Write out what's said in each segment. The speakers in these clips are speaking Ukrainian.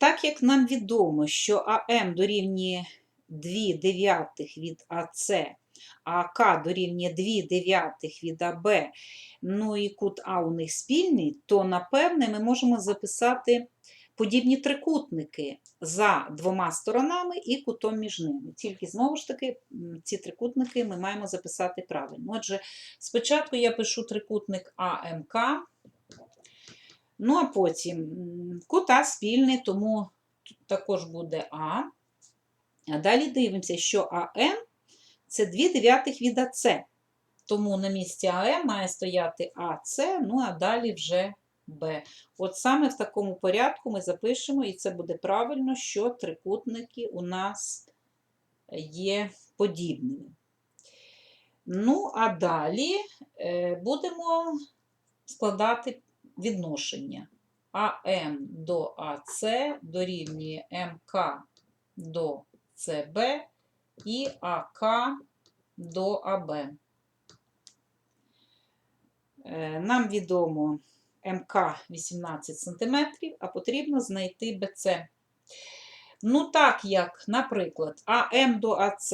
Так як нам відомо, що АМ дорівнює 2 дев'ятих від АС, а АК дорівнює 2 дев'ятих від АБ, ну і кут А у них спільний, то напевне ми можемо записати подібні трикутники за двома сторонами і кутом між ними. Тільки знову ж таки ці трикутники ми маємо записати правильно. Отже, спочатку я пишу трикутник АМК. Ну, а потім м, кут А спільний, тому також буде А. А далі дивимося, що АМ це 2 дев'ятих від АЦ. Тому на місці АМ має стояти АЦ, ну а далі вже Б. От саме в такому порядку ми запишемо, і це буде правильно, що трикутники у нас є подібними. Ну, а далі е, будемо складати відношення. АМ до АЦ дорівнює МК до ЦБ і АК до АБ. Е, Нам відомо МК 18 см, а потрібно знайти БЦ. Ну, так як, наприклад, АМ до АЦ,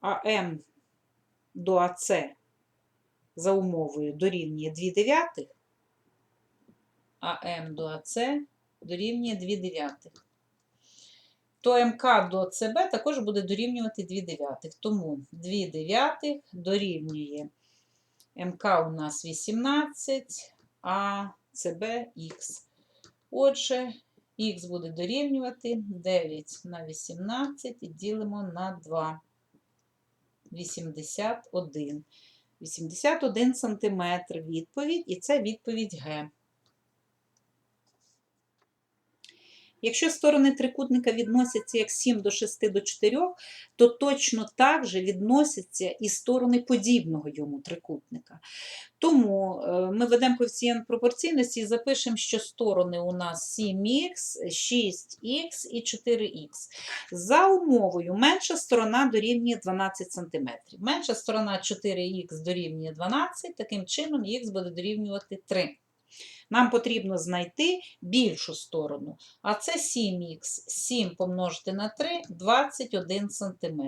АМ до АЦ за умовою дорівнює 2 дев'ятих, АМ до АЦ дорівнює 2 дев'ятих. То МК до ЦБ також буде дорівнювати 2 дев'ятих. Тому 2 дев'ятих дорівнює МК у нас 18, а ЦБ Х. Отже, Х буде дорівнювати 9 на 18 і ділимо на 2. 81. 81 см відповідь, і це відповідь Г. Якщо сторони трикутника відносяться як 7 до 6 до 4, то точно так же відносяться і сторони подібного йому трикутника. Тому е, ми ведемо коефіцієнт пропорційності і запишемо, що сторони у нас 7х, 6х і 4х. За умовою менша сторона дорівнює 12 см. Менша сторона 4х дорівнює 12, таким чином х буде дорівнювати 3. Нам потрібно знайти більшу сторону, а це 7х. 7 помножити на 3 – 21 см.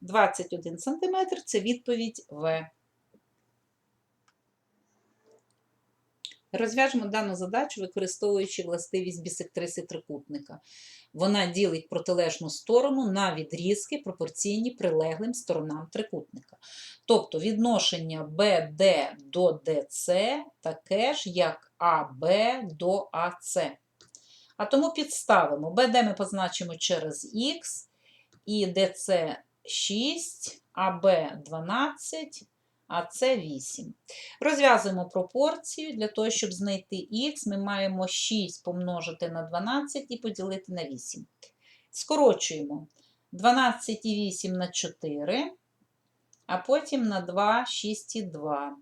21 см – це відповідь В. Розв'яжемо дану задачу, використовуючи властивість бісектриси трикутника. Вона ділить протилежну сторону на відрізки, пропорційні прилеглим сторонам трикутника. Тобто відношення BD до DC таке ж, як AB до AC. А тому підставимо. BD ми позначимо через Х, і DC 6, AB 12, а це 8. Розв'язуємо пропорцію. Для того, щоб знайти х, ми маємо 6 помножити на 12 і поділити на 8. Скорочуємо 12 і 8 на 4, а потім на 2, 6 і 2.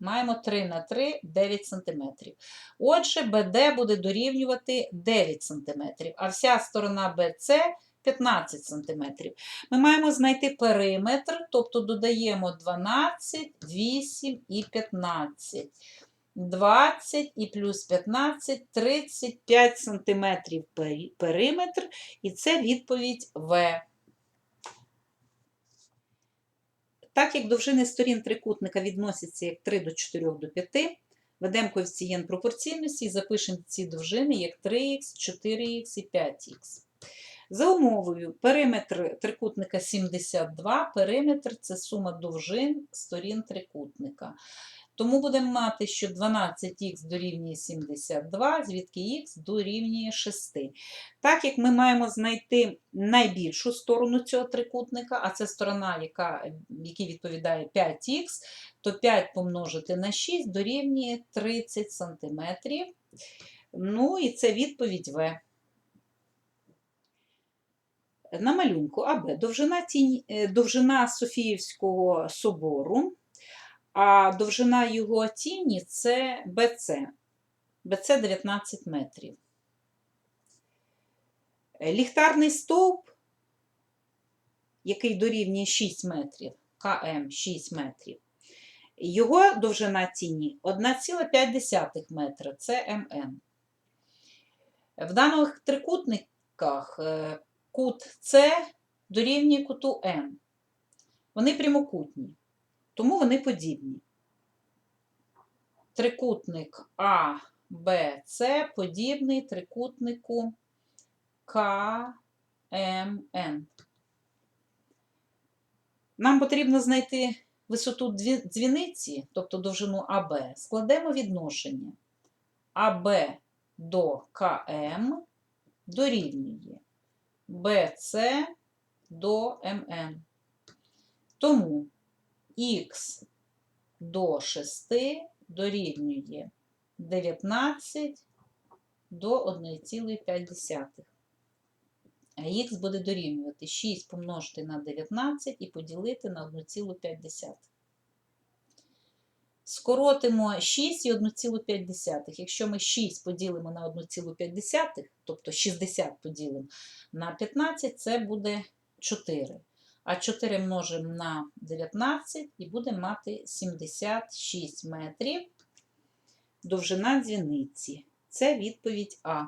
Маємо 3 на 3 9 см. Отже, BD буде дорівнювати 9 см, а вся сторона BC 15 см. Ми маємо знайти периметр, тобто додаємо 12, 8 і 15. 20 і плюс 15 35 см периметр, і це відповідь В. Так як довжини сторін трикутника відносяться як 3 до 4 до 5, ведемо коефіцієнт пропорційності і запишемо ці довжини як 3х, 4х і 5х. За умовою, периметр трикутника 72, периметр це сума довжин сторін трикутника. Тому будемо мати, що 12х дорівнює 72, звідки х дорівнює 6. Так як ми маємо знайти найбільшу сторону цього трикутника, а це сторона, яка, якій відповідає 5х, то 5 помножити на 6 дорівнює 30 см. Ну і це відповідь В. На малюнку АБ довжина, тінь, е, довжина Софіївського собору, а довжина його тіні це БЦ. БЦ 19 метрів. Ліхтарний стовп, який дорівнює 6 метрів, КМ 6 метрів, його довжина тіні 1,5 метра, це МН. В даних трикутниках е, кут С дорівнює куту М. Вони прямокутні, тому вони подібні. Трикутник А, Б, С подібний трикутнику К, М, Н. Нам потрібно знайти висоту дзвіниці, тобто довжину АБ. Складемо відношення. АБ до КМ дорівнює БЦ до МН. Тому х до 6 дорівнює 19 до 1,5. А х буде дорівнювати 6 помножити на 19 і поділити на 1,5. Скоротимо 6 і 1,5. Якщо ми 6 поділимо на 1,5, тобто 60 поділимо на 15, це буде 4. А 4 множимо на 19 і будемо мати 76 метрів довжина дзвіниці. Це відповідь А.